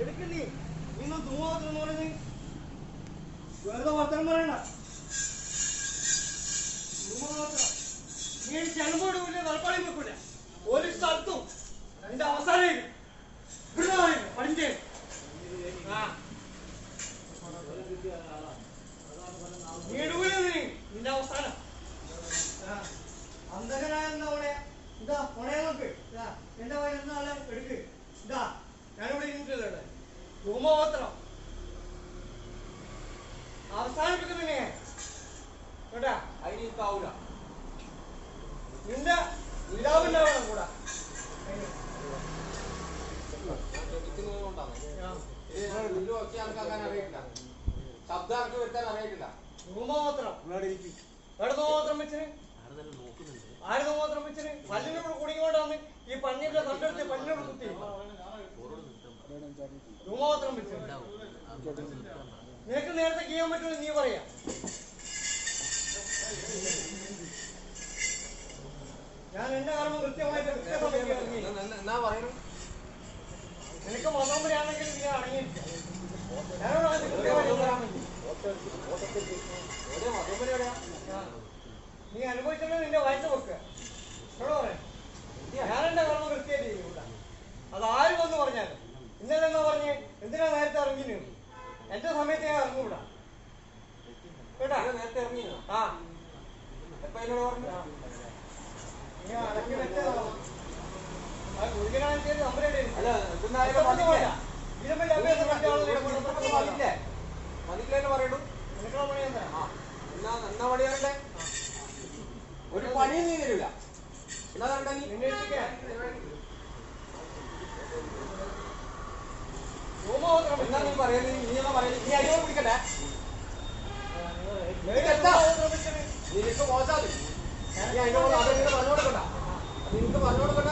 എടുക്ക് നീ. ഇന്ന് ധൂമോത്രം പറഞ്ഞ് വെറുതെ വർത്തനം പറയണ്ട. നീ ചെലമ്പോട് കൂടിയ തലപ്പാടി വെക്കൂല ഒരു സ്ഥലത്തും എന്റെ അവസാനം പഠിച്ചേ ആ. നീ എടുക്കൂല നീ? നിന്റെ അവസാനം. അന്ധകനായ എന്താ ഇതാ എന്റെ എടുക്ക്. ഇതാ. ഞാനിവിടെ ഇരുന്നിട്ടില്ല ധൂമപത്രം അവസാനിപ്പിക്കുന്നില്ലേ കേട്ടാ? അതിന് എനിക്കാവൂല നിന്റെ ഇതാവില്ലാവണം കൂടാ. ശബ്ദം ധൂമപത്രം വെച്ചിന് ആര് ധൂമപത്രം വെച്ചിന് പല്ലിനോട് കുടുങ്ങിക്കൊണ്ട് വന്ന് ഈ പന്നിയുടെ തണ്ടെടുത്ത് പല്ലിനോട് കുത്തി. ധൂമപത്രം വെച്ചിന് നിനക്ക് നേരത്തെ ചെയ്യാൻ പറ്റുമെന്ന് നീ പറയാ ഞാൻ എന്റെ കർമ്മം കൃത്യമായിട്ട് നിനക്ക് മതമ്പരാണെങ്കിൽ നീ അടങ്ങിയിരിക്കാം. നീ അനുഭവിച്ചത് നിന്റെ വയസ്സ് വെക്കുക എവിടെ പറയാം ഞാൻ എന്റെ കർമ്മം കൃത്യമായിട്ട് ചെയ്യൂല അത് ആരും വന്ന് പറഞ്ഞാലും ഇന്നലെ എന്നാ പറഞ്ഞേ എന്തിനാ നേരത്തെ ഇറങ്ങി നീ എന്റെ സമയത്ത് ഞാൻ ഇറങ്ങൂടാ കേട്ടാ? നേരത്തെ ഇറങ്ങിയോ ആ. എപ്പ എന്നോട് പറഞ്ഞു? ഒരു പണിയും നീ തരൂല. എന്നാ തരണ്ട നിനക്ക് മോശം നീ അതിനോട് അതെങ്ങനെ പറഞ്ഞു കൊടുക്കണ്ട. നിനക്ക് പറഞ്ഞു കൊടുക്കണ്ട.